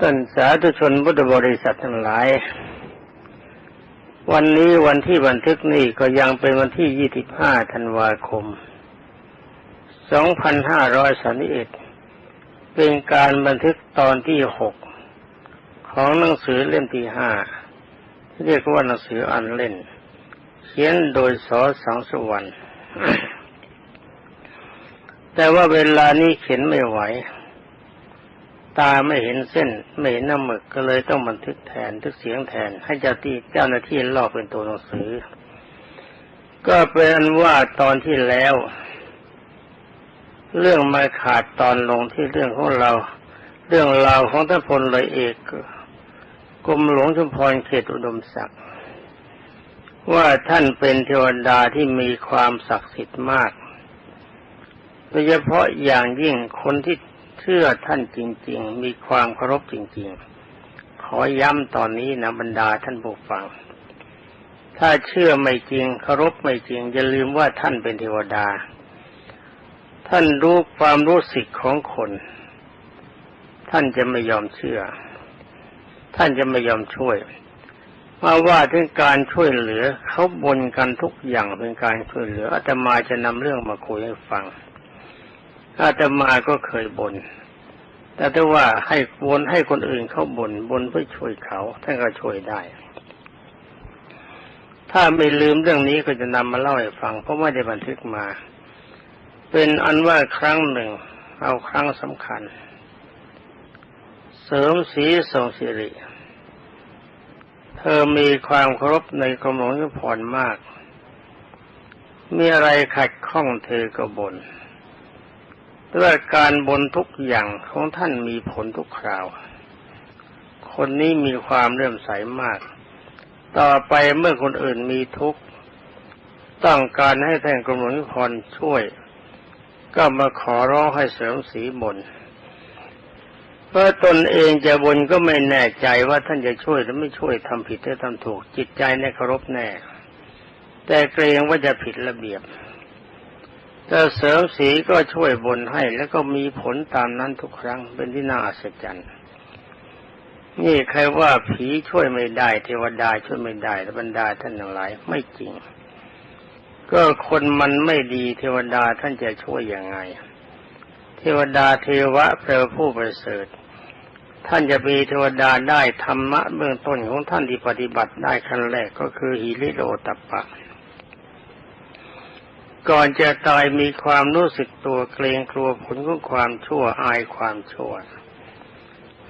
ท่านสาธุชนพุทธบริษัททั้งหลาย วันนี้วันที่บันทึกนี้ก็ยังเป็นวันที่ 25 ธันวาคม 2531 เป็นการบันทึกตอนที่ 6 ของหนังสือเล่มที่ 5 เรียกว่าหนังสืออันเล่น เขียนโดยสอสังสวรรค์แต่ว่าเวลานี้เขียนไม่ไหว ตาไม่เห็นเส้น ไม่เห็นน้ำหมึกก็เลยต้องบันทึกแทนทึกเสียงแทน ให้เจ้าที่เจ้าหน้าที่ลอกเป็นตัวหนังสือ ก็เป็นว่าตอนที่แล้ว เรื่องมาขาดตอนลงที่เรื่องของเรา เรื่องราวของท่านพลเลยเอกกรมหลวงชุมพรเขตอุดมศักดิ์ว่าท่านเป็นเทวดาที่มีความศักดิ์สิทธิ์มากโดยเฉพาะอย่างยิ่งคนที่ ชื่อท่านจริง ๆ มีความเคารพจริง ๆ ขอย้ำตอนนี้นะบรรดาท่านผู้ฟัง ถ้าเชื่อไม่จริงเคารพไม่จริงอย่าลืมว่าท่านเป็นเทวดา ท่านรู้ความรู้สึกของคน ท่านจะไม่ยอมเชื่อ ท่านจะไม่ยอมช่วยมาว่าถึงการช่วยเหลือเขาบนกันทุกอย่างเป็นการช่วยเหลืออาตมาจะนำเรื่องมาคุยให้ฟัง อาตมาก็เคยบน่นแต่ถ้าว่าให้วนให้คนอื่นเขาบน่นบนเพื่อช่วยเขาท่านก็ช่วยได้ ถ้าไม่ลืมเรื่องนี้ก็จะนำมาเล่าให้ฟัง เพราะไม่ได้บันทึกมา เป็นอันว่าครั้งหนึ่ง เอาครั้งสำคัญ เสริมสีทรงสิริ เธอมีความเคารพในกรมหลวงชุพรมาก มีอะไรขัดข้องเธอก็บน่น ด้วยการบนทุกอย่างของท่านมีผลทุกคราว คนนี้มีความเรื่มใสมาก ต่อไปเมื่อคนอื่นมีทุกข์ ต้องการให้แท่านกรมหลวงพรช่วย ก็มาขอร้องให้เสริมสีบนเพราะตนเองจะบนก็ไม่แน่ใจว่าท่านจะช่วยหรือไม่ช่วยทำผิดหรือทำถูกจิตใจในเคารพแน่ แต่เกรงว่าจะผิดระเบียบ แต่เสริมสีก็ช่วยบนให้แล้วก็มีผลตามนั้นทุกครั้งเป็นที่น่าอัศจรรย์นี่ใครว่าผีช่วยไม่ได้เทวดาช่วยไม่ได้บรรดาท่านทั้งหลายไม่จริง ก็คนมันไม่ดีเทวดาท่านจะช่วยยังไง เทวดาเทวะแปลผู้ประเสริฐท่านจะมีเทวดาได้ธรรมะเบื้องต้นของท่านที่ปฏิบัติได้ขั้นแรกก็คือหิริโอตปะ ก่อนจะตายมีความรู้สึกตัวเกรงกลัวผลของความชั่วอายความชั่ว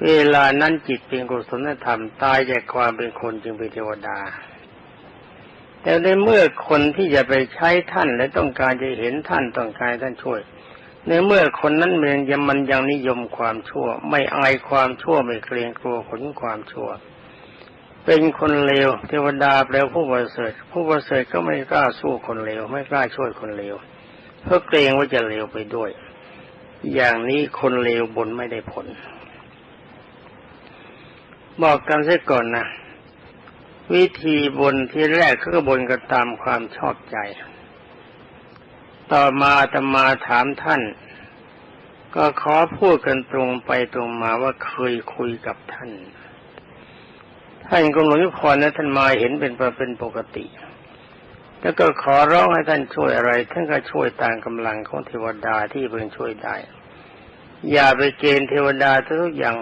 เวลานั้นจิตเป็นกุศลธรรมตายจากความเป็นคนจึงเป็นเทวดา แต่ในเมื่อคนที่จะไปใช้ท่านและต้องการจะเห็นท่านต้องการท่านช่วย ในเมื่อคนนั้นเมืองยังมันยังนิยมความชั่ว ไม่อายความชั่วไม่เกรงกลัวผลความชั่ว เป็นคนเลวเทวดาแปลผู้ประเสริฐผู้ประเสริฐก็ไม่กล้าสู้คนเลวไม่กล้าช่วยคนเลวเพราะเกรงว่าจะเลวไปด้วย อย่างนี้คนเลวบนไม่ได้ผล บอกกันซะก่อนนะวิธีบนที่แรกก็บนกันตามความชอบใจ ต่อมาตมาถามท่าน ก็ขอพูดกันตรงไปตรงมาว่าเคยคุยกับท่าน ท่านกรมหลวงยุพรนะท่านมาเห็นเป็นเป็นปกติ แล้วก็ขอร้องให้ท่านช่วยอะไร ท่านก็ช่วยตามกำลังของเทวดาที่เพิ่งช่วยได้ อย่าไปเกณฑ์เทวดาทุกอย่าง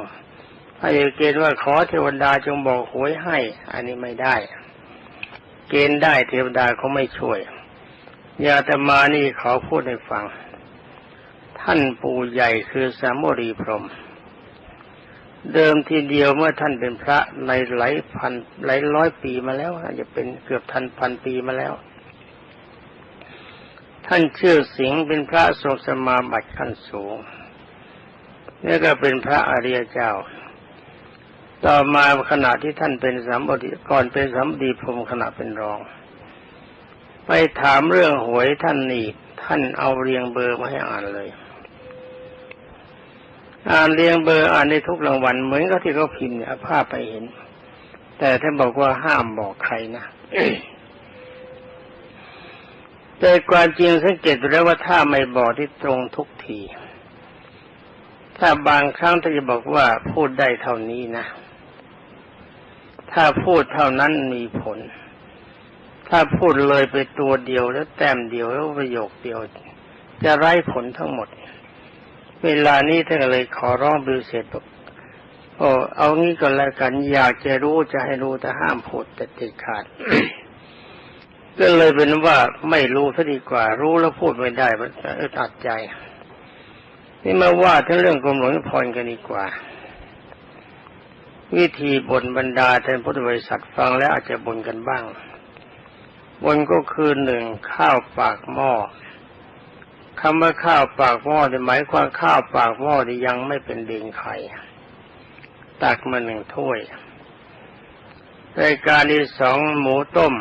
ถ้าเกณฑ์ว่าขอเทวดาจงบอกหวยให้ อันนี้ไม่ได้ เกณฑ์ได้เทวดาเขาไม่ช่วย อย่าแต่มานี่ขาพูดให้ฟัง ท่านปู่ใหญ่คือสามโมรีพรหม เดิมทีเดียวเมื่อท่านเป็นพระในหลายพันหลายร้อยปีมาแล้วอาจจะเป็นเกือบทันพันปีมาแล้ว ท่านชื่อสิงห์เป็นพระทรงสมาบัติขั้นสูงนี่ก็เป็นพระอริยเจ้า ต่อมาขณะที่ท่านเป็นสามบดีก่อนเป็นสามบดีพรมขณะเป็นรอง ไปถามเรื่องหวยท่านนี่ท่านเอาเรียงเบอร์มาให้อ่านเลย อ่านเรียงเบอร์อ่านในทุกรางวัลเหมือนกับที่เขาพิมพ์เนี่ยภาพไปเห็น แต่ท่านบอกว่าห้ามบอกใครนะแต่ความจริงสังเกตดูแล้วว่าถ้าไม่บอกที่ตรงทุกที ถ้าบางครั้งถ้าจะบอกว่าพูดได้เท่านี้นะ ถ้าพูดเท่านั้นมีผล ถ้าพูดเลยไปตัวเดียวแล้วแต้มเดียวแล้วประโยคเดียว จะไร้ผลทั้งหมด เวลานี้ท่านเลยขอร้องบิวเสร็จบอกโอ้เอางี้ก็แล้วกัน อยากจะรู้จะให้รู้แต่ห้ามพูดแต่ติดขาดก็เลยเป็นว่าไม่รู้ซะดีกว่า รู้แล้วพูดไม่ได้มันอึดอัดใจ นี่มาว่าทั้งเรื่องกรมหลวงพรกันดีกว่า วิธีบนบรรดาท่านพุทธบริษัทฟังแล้วอาจจะบนกันบ้างบนก็คือหนึ่งข้าวปากหม้อ คำว่าข้าวปากหม้อหมายความข้าวปากหม้อที่ยังไม่เป็นเดงไข่ตักมาหนึ่งถ้วยรายการที่สองหมูต้ม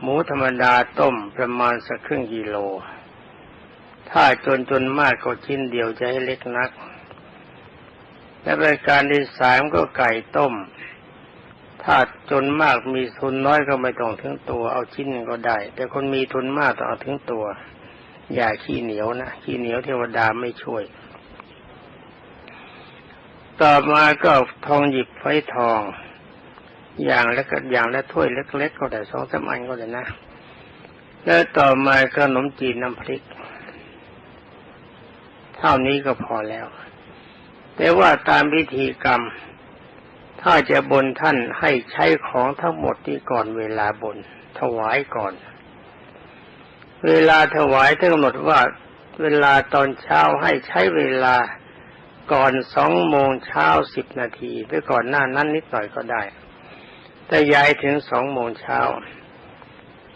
หมูธรรมดาต้มประมาณสักครึ่งกิโล ถ้าจนจนมากก็ชิ้นเดียวจะให้เล็กนัก และรายการที่สามก็ไก่ต้ม ถ้าจนมากมีทุนน้อยก็ไม่ต้องถึงตัว เอาชิ้นก็ได้ แต่คนมีทุนมากต้องเอาถึงตัว อย่าขี้เหนียวนะขี้เหนียวเทวดาไม่ช่วย ต่อมาก็ทองหยิบไฟทอง อย่างแล้วก็อย่างละถ้วยเล็ก ๆ ก็ได้สองสามอันก็ได้นะ แล้วต่อมาขนมจีนน้ำพริก เท่านี้ก็พอแล้ว แต่ว่าตามพิธีกรรม ถ้าจะบนท่านให้ใช้ของทั้งหมดที่ก่อนเวลาบนถวายก่อน เวลาถวายท่านกำหนดว่า เวลาตอนเช้าให้ใช้เวลาก่อนสองโมงเช้าสิบนาทีหรือก่อนหน้านั้นนิดหน่อยก็ได้ แต่ย้ายถึงสองโมงเช้า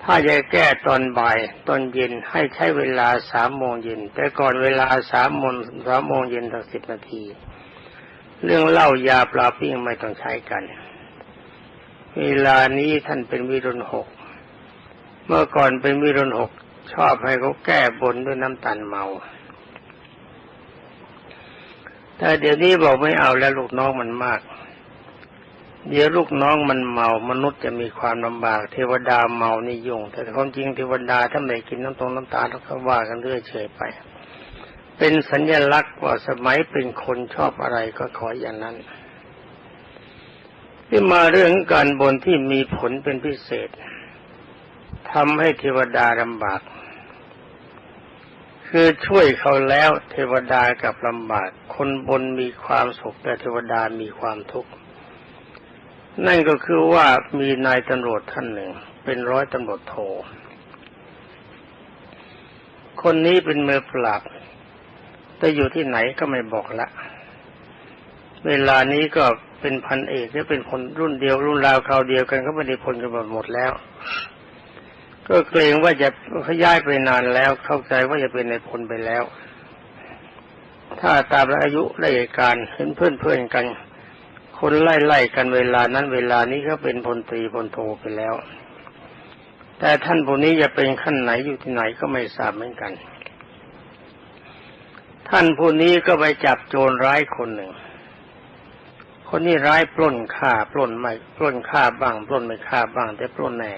ถ้าจะแก้ตอนบ่ายตอนเย็นให้ใช้เวลาสามโมงเย็นแต่ก่อนเวลาสามโมงสามโมงเย็นถึงสิบนาที เรื่องเล้ายาปลาปิ้งไม่ต้องใช้กัน เวลานี้ท่านเป็นวิรุณหก เมื่อก่อนเป็นวิรุณหก ชอบให้เขาแก้บนด้วยน้ำตาลเมาแต่เดี๋ยวนี้บอกไม่เอาแล้วลูกน้องมันมาก เดี๋ยวลูกน้องมันเมามนุษย์จะมีความลำบาก เทวดาเมานี่ยุ่ง แต่ความจริงเทวดาถ้าไม่กินน้ำตรงน้ำตาแล้วก็ว่ากันเรื่อยเฉยไป เป็นสัญลักษณ์ว่าสมัยเป็นคนชอบอะไรก็ขออย่างนั้นที่มาเรื่องการบนที่มีผลเป็นพิเศษทำให้เทวดาลำบาก คือช่วยเขาแล้วเทวดากับลำบาก คนบนมีความสุขแต่เทวดามีความทุกข์ นั่นก็คือว่ามีนายตำรวจท่านหนึ่ง เป็นร้อยตำรวจโท คนนี้เป็นมือปราบแต่อยู่ที่ไหนก็ไม่บอกละ เวลานี้ก็เป็นพันเอกหรือเป็นคนรุ่นเดียวรุ่นราวคราวเดียวกันก็ไม่ได้พลกันหมดแล้ว ก็เกรงว่าจะเขาย้ายไปนานแล้ว เข้าใจว่าจะเป็นในพลไปแล้ว ถ้าตามอายุรายการเห็นเพื่อนเพื่อนกัน คนไล่ไล่กันเวลานั้นเวลานี้ก็เป็นพลตรีพลโทไปแล้ว แต่ท่านผู้นี้จะเป็นขั้นไหนอยู่ที่ไหนก็ไม่ทราบเหมือนกัน ท่านผู้นี้ก็ไปจับโจรร้ายคนหนึ่ง คนนี้ร้ายปล้นฆ่าปล้นไม่ปล้นฆ่าบ้างปล้นไม่ฆ่าบ้าง แต่ปล้นแน่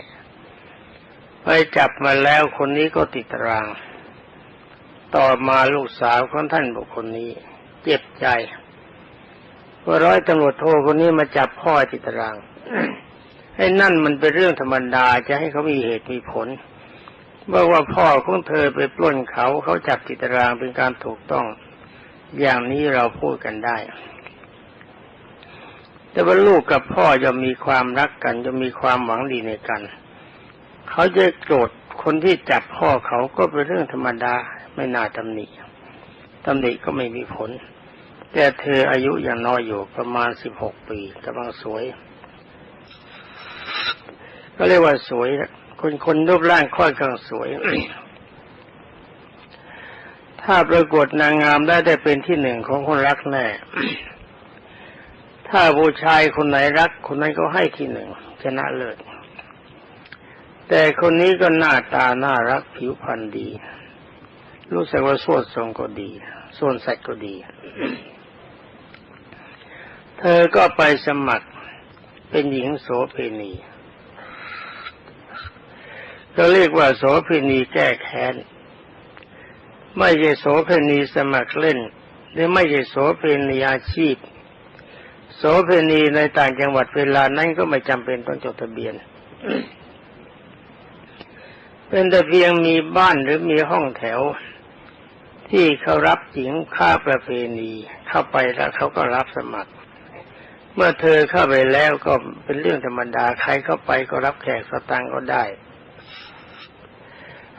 ไปจับมาแล้วคนนี้ก็ติดตาราง ต่อมาลูกสาวของท่านบุคคลนี้ เจ็บใจว่าร้อยตำรวจโทคนนี้มาจับพ่อติดตารางให้นั่นมันเป็นเรื่องธรรมดาจะให้เขามีเหตุมีผลบอกว่าพ่อของเธอไปปล้นเขาเขาจับติดตรางเป็นการถูกต้อง อย่างนี้เราพูดกันได้ แต่ว่าลูกกับพ่อจะมีความรักกันจะมีความหวังดีในกัน เขาจะโกรธคนที่จับพ่อเขาก็เป็นเรื่องธรรมดาไม่น่าตำหนิตำหนิก็ไม่มีผล แต่เธออายุยังน้อยอยู่ประมาณสิบหกปีกำลังสวย ก็เรียกว่าสวยคนคนรูปร่างค่อยกลางสวย ถ้าประกวดนางงามได้ได้เป็นที่หนึ่งของคนรักแน่ถ้าผู้ชายคนไหนรัก คนนั้นก็ให้ที่หนึ่งชนะเลิศ แต่คนนี้ก็หน้าตาน่ารักผิวพรรณดี รู้สึกว่าสวดทรงก็ดีส่วนสัตว์ก็ดี เธอก็ไปสมัครเป็นหญิงโสเพณีก็เรียกว่าโสเพณีแก้แค้น ไม่ใช่โสเพณีสมัครเล่น หรือไม่ใช่โสเพณีอาชีพ โสเพณีในต่างจังหวัดเวลานั้นก็ไม่จำเป็นต้องจดทะเบียน เป็นแต่เพียงมีบ้านหรือมีห้องแถว ที่เขารับหญิงค่าประเพณีเข้าไปแล้วเขาก็รับสมัคร เมื่อเธอเข้าไปแล้วก็เป็นเรื่องธรรมดาใครเข้าไปก็รับแขกสตังก็ได้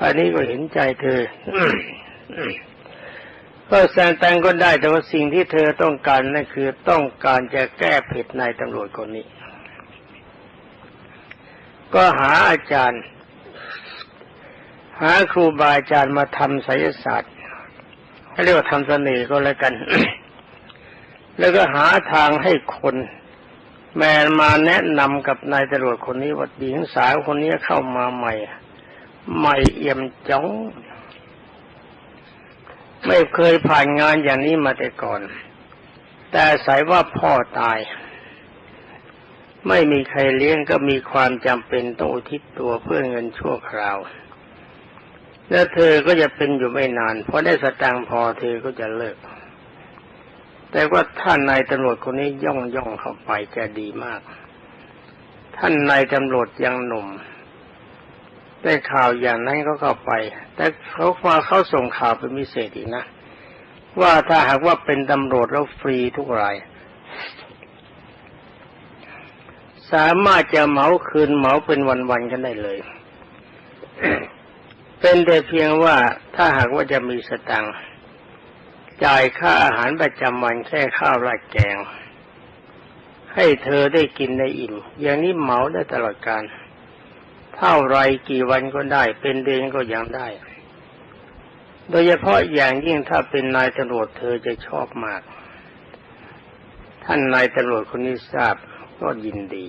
อันนี้ก็เห็นใจเธอก็แสดงตังก็ได้แต่ว่าสิ่งที่เธอต้องการนั่นคือต้องการจะแก้ผิดนายตำรวจคนนี้ ก็หาอาจารย์ หาครูบาอาจารย์มาทำไสยศาสตร์เรียกว่าทำเสน่ห์ก็แล้วกัน แล้วก็หาทางให้คน แมนมาแนะนำกับนายตำรวจคนนี้ว่าหญิงสาวคนนี้เข้ามาใหม่ ใหม่เอี่ยมจ้อง ไม่เคยผ่านงานอย่างนี้มาแต่ก่อน แต่สายว่าพ่อตาย ไม่มีใครเลี้ยงก็มีความจำเป็นต้องอุทิศตัวเพื่อเงินชั่วคราว แล้วเธอก็จะเป็นอยู่ไม่นานพอได้สตางค์พอเธอก็จะเลิก แต่ว่าท่านนายตำรวจคนนี้ย่องย่องเข้าไปจะดีมาก ท่านนายตำรวจยังหนุ่ม ได้ข่าวอย่างนั้นก็เข้าไป แต่เขามาเขาส่งข่าวเป็นพิเศษอีกนะ ว่าถ้าหากว่าเป็นตำรวจแล้วฟรีทุกรายสามารถจะเหมาคืนเหมาเป็นวันๆกันได้เลย เป็นแต่เพียงว่าถ้าหากว่าจะมีสตังค์จ่ายค่าอาหารประจำวันแค่ข้าวราดแกง ให้เธอได้กินได้อิ่ม อย่างนี้เหมาได้ตลอดการเท่าไรกี่วันก็ได้ เป็นเดือนก็ยังได้ โดยเฉพาะอย่างยิ่งถ้าเป็นนายตำรวจเธอจะชอบมาก ท่านนายตำรวจคนนี้ทราบก็ยินดี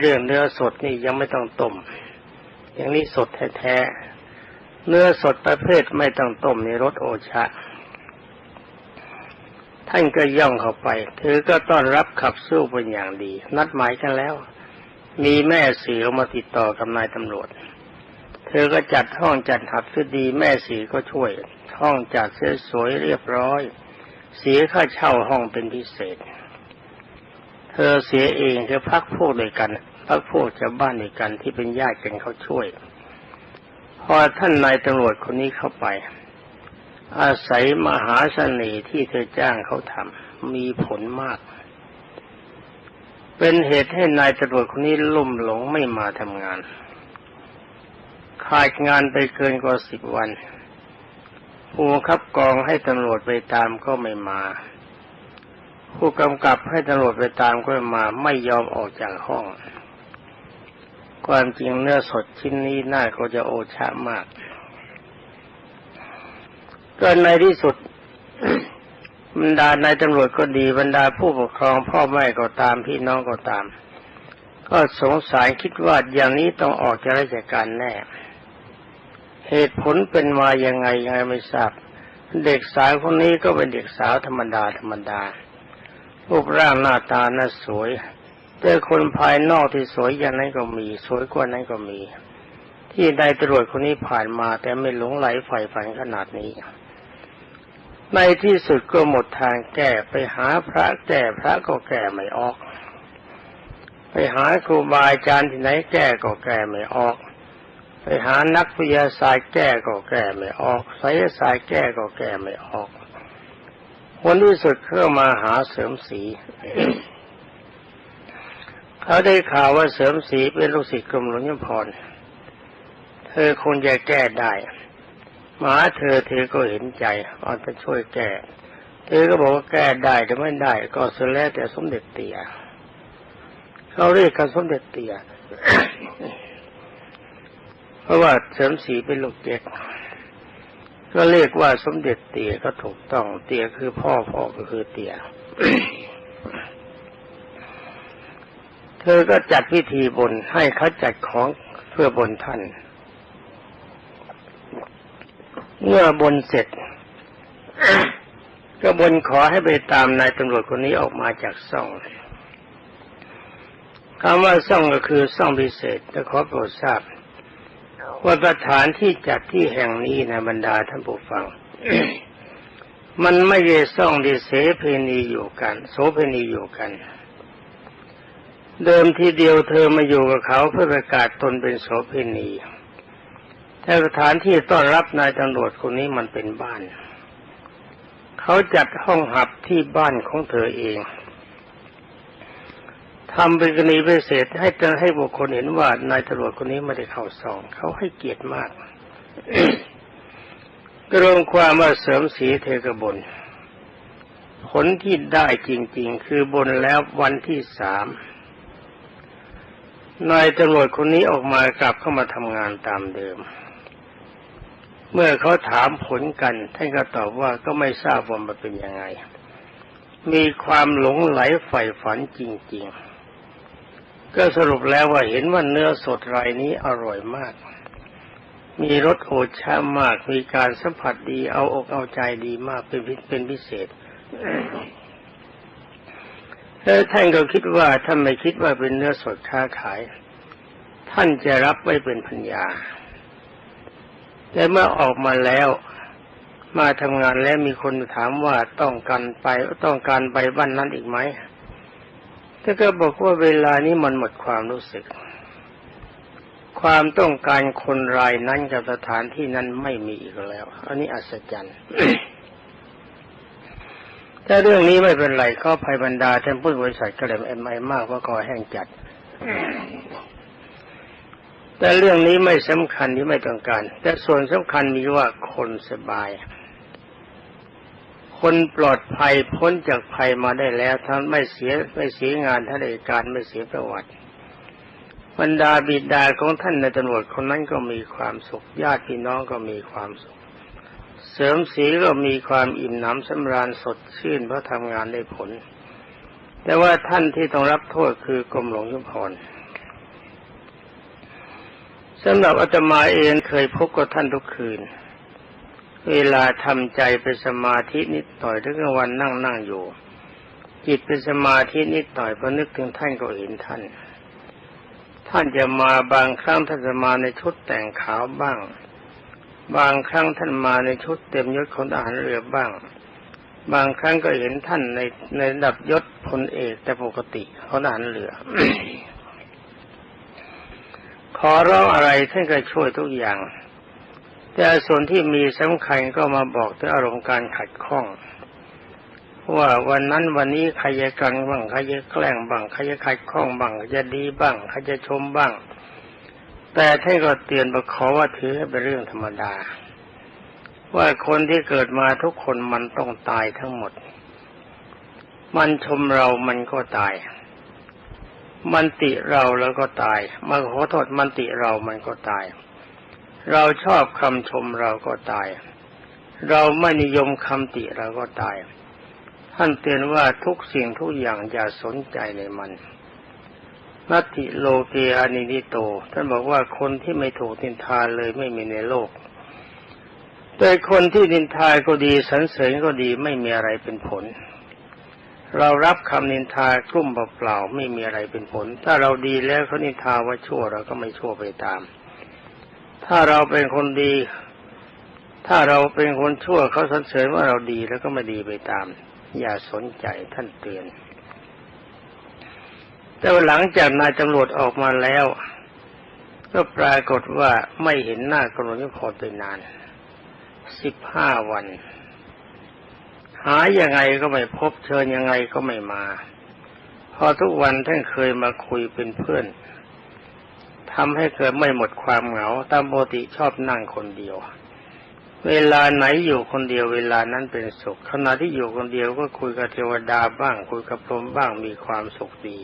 เรื่องเนื้อสดนี่ยังไม่ต้องต้ม อย่างนี้สดแท้ๆเนื้อสดประเภทไม่ต้องต้มในรสโอชะ ท่านก็ย่องเข้าไปเธอก็ต้อนรับขับสู้เป็นอย่างดี นัดหมายกันแล้ว มีแม่สีมาติดต่อกับนายตำรวจ เธอก็จัดห้องจัดหับซะดีแม่สีก็ช่วย ห้องจัดเสียสวยเรียบร้อย เสียค่าเช่าห้องเป็นพิเศษ เธอเสียเองเธอพักพวกด้วยกัน พักพวกชาวบ้านด้วยกันที่เป็นญาติกันเขาช่วย พอท่านนายตำรวจคนนี้เข้าไป อาศัยมหาเสน่ห์ที่เธอจ้างเขาทำมีผลมาก เป็นเหตุให้นายตำรวจคนนี้ลุ่มหลงไม่มาทำงานขาดงานไปเกินกว่าสิบวันผู้คับกองให้ตำรวจไปตามก็ไม่มา ผู้กำกับให้ตำรวจไปตามก็ไม่มา ไม่ยอมออกจากห้อง ความจริงเนื้อสดชิ้นนี้น่าก็จะโอชะมาก ก็ในที่สุดบรรดานายตำรวจก็ดีบรรดาผู้ปกครองพ่อแม่ก็ตามพี่น้องก็ตาม ก็สงสารคิดว่าอย่างนี้ต้องออกจากราชการแน่ เหตุผลเป็นมายังไงยังไงไม่ทราบ เด็กสาวคนนี้ก็เป็นเด็กสาวธรรมดาธรรมดารูปร่างหน้าตาน่าสวย แต่คนภายนอกที่สวยอย่างนั้นก็มี สวยกว่านั้นก็มี ที่นายตรวจคนนี้ผ่านมา แต่ไม่หลงไหลใฝ่ฝันขนาดนี้ ในที่สุดก็หมดทางแก้ไปหาพระแก้พระก็แก้ไม่ออก ไปหาครูบาอาจารย์ที่ไหนแก้ก็แก้ไม่ออก ไปหานักวิทยาศาสตร์แก้ก็แก้ไม่ออกไสยศาสตร์แก้ก็แก้ไม่ออกคนที่สุดเข้ามาหาเสริมสี เขาได้ข่าวว่าเสริมสีเป็นลูกศิษย์กรมหลวงยมพร เธอคงจะแก้ได้หมาเธอเธอก็เห็นใจเอาจะช่วยแก้เธอก็บอกว่าแก้ได้แต่ไม่ได้ ก็สุดแล้วแต่สมเด็จเตี่ยเขาเรียกกันสมเด็จเตี่ยเพราะว่าเสริมสีเป็นลูกเจ็กก็เรียกว่าสมเด็จเตี่ยก็ถูกต้องเตี่ยคือพ่อพ่อก็คือเตี่ย เธอก็จัดพิธีบนให้เขาจัดของเพื่อบนท่าน เมื่อบนเสร็จ ก็บนขอให้ไปตามนายตำรวจคนนี้ออกมาจากซ่องคำว่าซ่องก็คือซ่องพิเศษจะขอโปรดทราบว่าสถานที่จัดที่แห่งนี้นะบรรดาท่านผู้ฟัง มันไม่ได้ซ่องดีเสเพณีอยู่กัน โสเพณีอยู่กัน เดิมทีเดียวเธอมาอยู่กับเขาเพื่อประกาศตนเป็นโสเพณีแต่สถานที่ต้อนรับนายตำรวจคนนี้มันเป็นบ้าน เขาจัดห้องหับที่บ้านของเธอเองทำเป็นกรณีพิเศษให้จะให้บุคคลเห็นว่านายตำรวจคนนี้ไม่ได้เข้าซอง เขาให้เกียรติมากกรวมความว่าเสริมสีเทกบนผลที่ได้จริง ๆ คือบนแล้ววันที่สาม นายตำรวจคนนี้ออกมากลับเข้ามาทำงานตามเดิม เมื่อเขาถามผลกันท่านก็ตอบว่าก็ไม่ทราบว่ามันเป็นยังไง มีความหลงไหลใฝ่ฝันจริง ๆ ก็สรุปแล้วว่าเห็นว่าเนื้อสดรายนี้อร่อยมาก มีรสโอชามาก มีการสัมผัสดีเอาอกเอาใจดีมากเป็นเป็นพิเศษ แล้วท่านก็คิดว่าท่านไม่คิดว่าเป็นเนื้อสดค้าขาย ท่านจะรับไว้เป็นพัญญาแต่เมื่อออกมาแล้ว มาทำงานแล้วมีคนถามว่าต้องการไปต้องการไปบ้านนั้นอีกไหมท่านก็บอกว่าเวลานี้มันหมดความรู้สึก ความต้องการคนรายนั้นกับสถานที่นั้นไม่มีอีกแล้ว อันนี้อัศจรรย์ ถ้าเรื่องนี้ไม่เป็นไรก็ภัยบรรดาท่านผู้บริษัทกระเด็มเอ็มไอมากว่าก่อแห้งจัด แต่เรื่องนี้ไม่สำคัญที่ไม่ต้องการ แต่ส่วนสำคัญมีว่าคนสบาย คนปลอดภัยพ้นจากภัยมาได้แล้วท่านไม่เสียไม่เสียงานท่านเอกการไม่เสียประวัติบรรดาบิดาของท่านในตำรวจคนนั้นก็มีความสุขญาติพี่น้องก็มีความสุข ริมสีก็มีความอิ่มหนำสำราญสดชื่นเพราะทำงานได้ผล แต่ว่าท่านที่ต้องรับโทษคือกรมหลวงยุพรสำหรับอาตมาเองเคยพบกับท่านทุกคืน เวลาทำใจเป็นสมาธินิดหน่อยทุกวันนั่งนั่งอยู่ จิตเป็นสมาธินิดหน่อยพอนึกถึงท่านก็เห็นท่าน ท่านจะมาบางครั้งท่านจะมาในชุดแต่งขาวบ้าง บางครั้งท่านมาในชุดเต็มยศของทหารเรือบ้าง บางครั้งก็เห็นท่านในในระดับยศพลเอกแต่ปกติของทหารเรือ ขอร้องอะไรท่านก็ช่วยทุกอย่าง แต่ส่วนที่มีสำคัญก็มาบอกถึงอารมณ์การขัดข้องว่าวันนั้นวันนี้ใครจะกังบ้างใครจะแกล้งบ้างใครจะขัดข้องบ้างจะดีบ้างใครจะชมบ้าง แต่ท่านก็เตือนบอกขอว่าถือเป็นเรื่องธรรมดา ว่าคนที่เกิดมาทุกคนมันต้องตายทั้งหมด มันชมเรามันก็ตาย มันติเราแล้วก็ตายมาขอโทษมันติเรามันก็ตาย เราชอบคำชมเราก็ตาย เราไม่นิยมคำติเราก็ตาย ท่านเตือนว่าทุกสิ่งทุกอย่างอย่าสนใจในมัน นัตติโลเกอานินิโต ท่านบอกว่าคนที่ไม่ถูกนินทาเลยไม่มีในโลก แต่คนที่นินทาก็ดีสรรเสริญก็ดีไม่มีอะไรเป็นผล เรารับคำนินทากลุ่มเปล่าๆไม่มีอะไรเป็นผล ถ้าเราดีแล้วเขานินทาว่าชั่วเราก็ไม่ชั่วไปตาม ถ้าเราเป็นคนดี ถ้าเราเป็นคนชั่วเขาสรรเสริญว่าเราดีแล้วก็ไม่ดีไปตาม อย่าสนใจท่านเตือน แต่หลังจากนายตำรวจออกมาแล้ว ก็ปรากฏว่าไม่เห็นหน้ากรมนิพนธ์ไปนานสิบห้าวัน หายังไงก็ไม่พบเชิญยังไงก็ไม่มา พอทุกวันท่านเคยมาคุยเป็นเพื่อนทำให้เกิดไม่หมดความเหงา ตามปกติชอบนั่งคนเดียว เวลาไหนอยู่คนเดียวเวลานั้นเป็นสุขขณะที่อยู่คนเดียวก็คุยกับเทวดาบ้าง คุยกับพรหมบ้างมีความสุขดี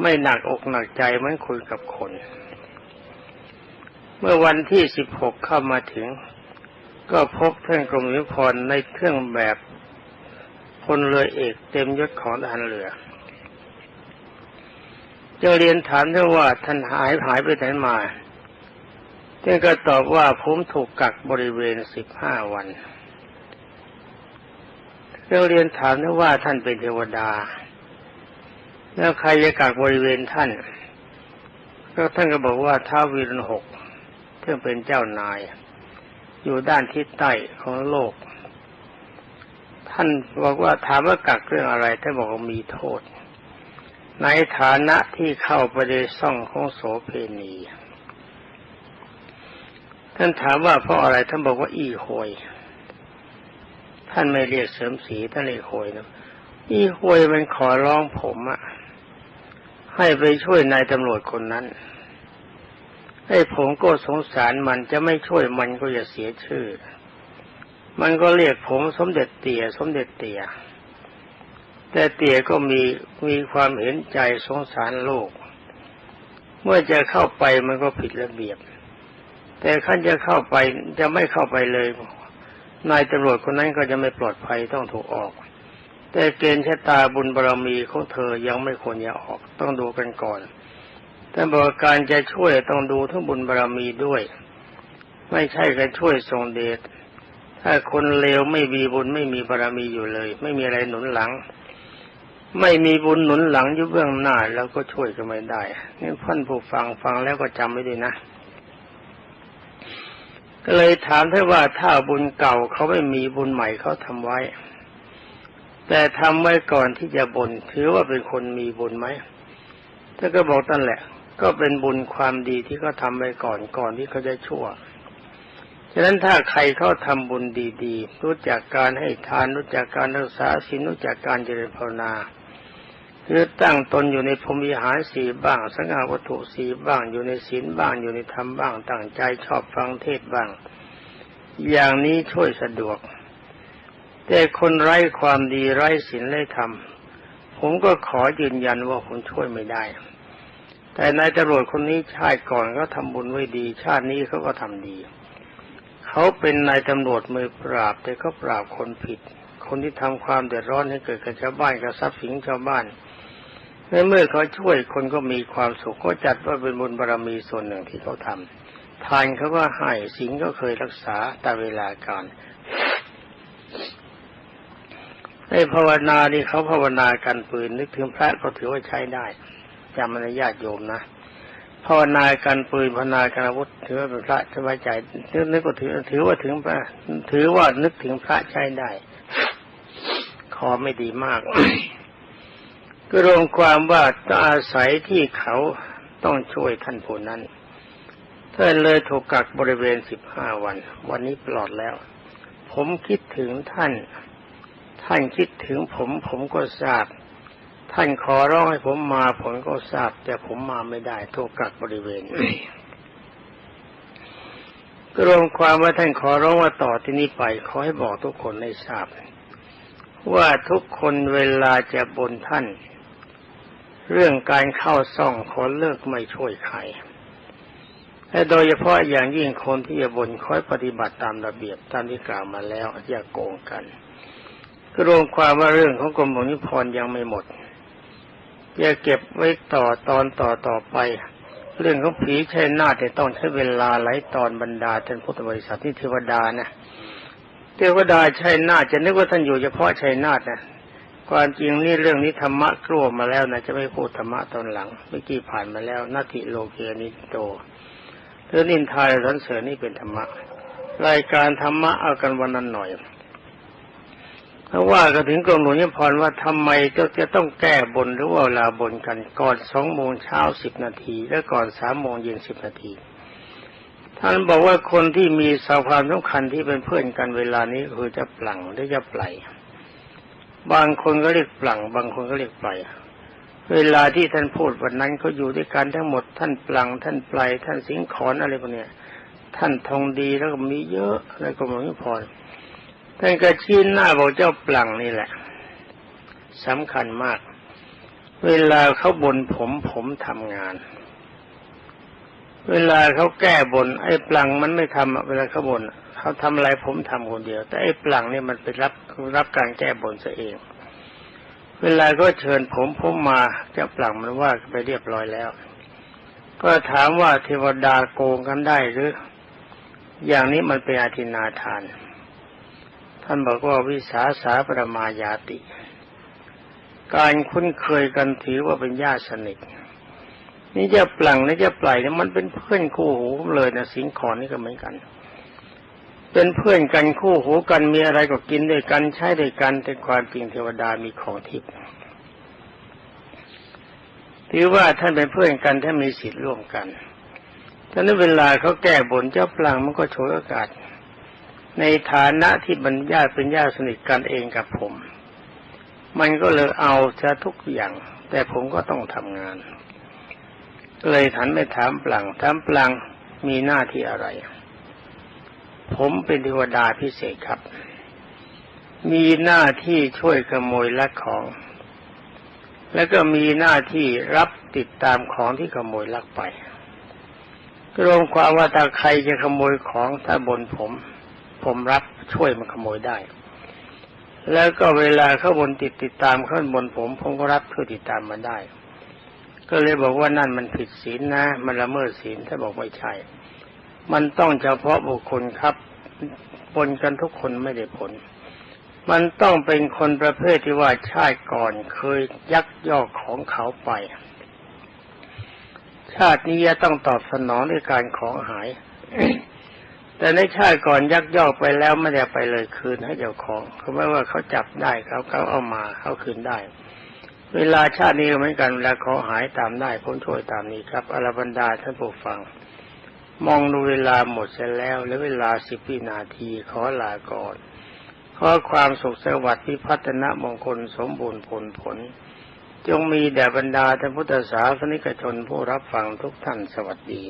ไม่หนักอกหนักใจเหมือนคุยกับคน เมื่อวันที่สิบหกเข้ามาถึง ก็พบท่านกรมยุพรในเครื่องแบบพลเรือเอกเต็มยศของทหารเรือจะเรียนถามท่านว่าท่านหายหายไปไหนมาท่านก็ตอบว่าผมถูกกักบริเวณสิบห้าวันเราเรียนถามท่านว่าท่านเป็นเทวดา แล้วใครจะกักบริเวณท่าน ก็ท่านก็บอกว่าท้าวีรหกที่เป็นเจ้านาย อยู่ด้านทิศใต้ของโลก ท่านบอกว่าถามว่ากักเรื่องอะไรท่านบอกว่ามีโทษ ในฐานะที่เข้าไปในซ่องของโสเพณีท่านถามว่าเพราะอะไรท่านบอกว่าอีโหยท่านไม่เรียกเสริมสีท่านเรียกโหยนะอีโหยมันขอร้องผมอะ ให้ไปช่วยนายตำรวจคนนั้นไอ้ผมก็สงสารมันจะไม่ช่วยมันก็จะเสียชื่อ มันก็เรียกผมสมเด็จเตี่ยสมเด็จเตี่ยแต่เตี่ยก็มีมีความเห็นใจสงสารโลก เมื่อจะเข้าไปมันก็ผิดระเบียบ แต่ขั้นจะเข้าไปจะไม่เข้าไปเลย นายตำรวจคนนั้นก็จะไม่ปลอดภัยต้องถูกออก แต่เกณฑ์ชะตาบุญบารรมีของเธอยังไม่ควรจะออก ต้องดูกันก่อนท่บอกการจะช่วยต้องดูทั้งบุญบารรมีด้วย ไม่ใช่การช่วยทรงเดชถ้าคนเลวไม่มีบุญไม่มีบารรมีอยู่เลย ไม่มีอะไรหนุนหลัง ไม่มีบุญหนุนหลังอยู่เบื้องหน้าแล้วก็ช่วยก็ไม่ได้นี่พ่านผู้ฟังฟังแล้วก็จำไว้ด้วยนะก็เลยถามท่านว่าถ้าบุญเก่าเขาไม่มีบุญใหม่เขาทำไว้ แต่ทำไว้ก่อนที่จะบนถือว่าเป็นคนมีบุญไหมท่านก็บอกตั้นแหละ ก็เป็นบุญความดีที่เขาทาไปก่อนก่อนที่เขาจะชั่วฉะนั้นถ้าใครเขาทำบุญดีๆ รู้จักการให้ทานรู้จักการรักษาศีลรู้จักการเจริญภาวนาหรือตั้งตนอยู่ในพรมวิหารสีบ้างสังฆาวัตถุสีบ้างอยู่ในศีลบ้างอยู่ในธรรมบ้างตั้งใจชอบฟังเทศบ้าง อย่างนี้ช่วยสะดวก แต่คนไร้ความดีไร้ศีลไร้ธรรม ผมก็ขอยืนยันว่าผมช่วยไม่ได้ แต่นายตำรวจคนนี้ชาติก่อนก็ทำบุญไว้ดี ชาตินี้เขาก็ทำดี เขาเป็นนายตำรวจมือปราบ แต่เขาปราบคนผิด คนที่ทำความเดือดร้อนให้เกิดกับชาวบ้านกับทรัพย์สินชาวบ้านในเมื่อเขาช่วยคนก็มีความสุขก็จัดว่าเป็นบุญบารรมีส่วนหนึ่งที่เขาทำทานเขาก็ให้สิงก็เคยรักษาตามเวลาการ ในภาวนาที่เขาภาวนากันปืนนึกถึงพระก็ถือว่าใช้ได้จำมันญาติโยมนะภาวนาการปืนภาวนาการอาวุธถือว่าเป็นพระสบายใจนึกนึกก็ถือถือว่าถึงพระถือว่านึกถึงพระใช้ได้คอไม่ดีมาก ก็รวมความว่าต้องอาศัยที่เขาต้องช่วยท่านผู้นั้นท่านเลยถูกกักบริเวณสิบห้าวัน วันนี้ปลอดแล้ว ผมคิดถึงท่าน ท่านคิดถึงผมผมก็ทราบ ท่านขอร้องให้ผมมาผมก็ทราบ แต่ผมมาไม่ได้ถูกกักบริเวณก็รวมความว่าท่านขอร้องว่าต่อที่นี้ไปขอให้บอกทุกคนให้ทราบ ว่าทุกคนเวลาจะบนท่าน เรื่องการเข้าซ่องขอเลิกไม่ช่วยใครและโดยเฉพาะอย่างยิ่งคนที่จะบนคอยปฏิบัติตามระเบียบตามที่กล่าวมาแล้วอย่าโกงกัน ก็รวมความว่าเรื่องของกรมหลวงนิพนธ์ยังไม่หมดอย่าเก็บไว้ต่อตอนต่อต่อไป เรื่องของผีชัยนาฏเนี่ยต้องใช้เวลาหลายตอนบรรดาท่านพุทธบริษัทที่เทวดานะเทวดาชัยนาฏจะนึกว่าท่านอยู่เฉพาะชัยนาฏนะความจริงนี่เรื่องนี้ธรรมะกลัวมาแล้วนะจะไม่พูดธรรมะตอนหลังเมื่อกี้ผ่านมาแล้วนาทิโลเกนิโตเรื่องนินทายรันเสริญนี่เป็นธรรมะรายการธรรมะเอากันวันนั้นหน่อย เพราะว่าก็ถึงกรมหลวงยมพรว่าทำไมก็จะต้องแก้บนหรือว่าเวลาบนกันก่อนสองโมงเช้าสิบนาทีและก่อนสามโมงเย็นสิบนาทีท่านบอกว่าคนที่มีสาความสำคัญที่เป็นเพื่อนกันเวลานี้คือจะปลังหรือจะปล่บางคนก็เรียกปลังบางคนก็เรียกปล่เวลาที่ท่านพูดวันนั้นเขาอยู่ด้วยกันทั้งหมด ท่านปลังท่านปล่ท่านสิงขอนอะไรพวกนี้ท่านทองดีแล้วก็มีเยอะอะไรก็ม่พอ ท่านก็ชี้หน้าบอกเจ้าปลังนี่แหละสำคัญมาก เวลาเขาบนผมผมทำงาน เวลาเขาแก้บน ไอ้ปลังมันไม่ทำเวลาเขาบนเขาทำอะไรผมทำคนเดียว แต่ไอ้ปลังนี่มันไปรับรับการแก้บนซะเอง เวลาก็เชิญผมผมมาเจ้าปลังมันว่าไปเรียบร้อยแล้ว ก็ถามว่าเทวดาโกงกันได้หรือ อย่างนี้มันเป็นอาทินาทาน ท่านบอกว่าวิสาสาประมายาติ การคุ้นเคยกันถือว่าเป็นญาติสนิทนี่จะปลังนี่จะปล่อยนี่มันเป็นเพื่อนคู่หูเลยนะสิงคอนนี่ก็เหมือนกัน เป็นเพื่อนกันคู่หูกันมีอะไรก็กินด้วยกันใช้ด้วยกันแต่ความจริงเทวดามีของทิพย์ถือว่าท่านเป็นเพื่อนกันถ้ามีสิทธิ์ร่วมกันท่านั้นเวลาเขาแก้บนเจ้าปลังมันก็โฉยโอกาส ในฐานะที่บรรญาติเป็นญาติสนิทกันเองกับผม มันก็เลยเอาจะทุกอย่าง แต่ผมก็ต้องทำงาน เลยถันไปถามปลังถามปลังมีหน้าที่อะไร ผมเป็นเทวดาพิเศษครับ มีหน้าที่ช่วยขโมยลักของ แล้วก็มีหน้าที่รับติดตามของที่ขโมยลักไปรวมความว่าถ้าใครจะขโมยของถ้าบนผม ผมรับช่วยมันขโมยได้ แล้วก็เวลาเขาบนติดติดตามเขาบนผม ผมก็รับช่วยติดตามมาได้ ก็เลยบอกว่านั่นมันผิดศีลนะ มันละเมิดศีลถ้าบอกไม่ใช่ มันต้องเฉพาะบุคคลครับบนกันทุกคนไม่ได้ผล มันต้องเป็นคนประเภทที่ว่าชาติก่อนเคยยักยอกของเขาไป ชาตินี้จะต้องตอบสนองด้วยการของหาย แต่ในชาติก่อนยักยอกไปแล้วไม่ได้ไปเลยคืนให้เจ้าของเขาไม่ว่าเขาจับได้เขาเขาเอามาเขาคืนได้ เวลาชาตินี้เหมือนกันเวลาของหายตามได้พ้นช่วยตามนี้ครับอรบรรดาท่านผู้ฟัง มองดูเวลาหมดเสร็จแล้วเหลือเวลาสิบวินาทีขอลาก่อนขอความสุขสวัสดิ์พิพัฒนมงคลสมบูรณ์ผลผล จงมีแด่บรรดาท่านพุทธศาสนิกชนผู้รับฟังทุกท่านสวัสดี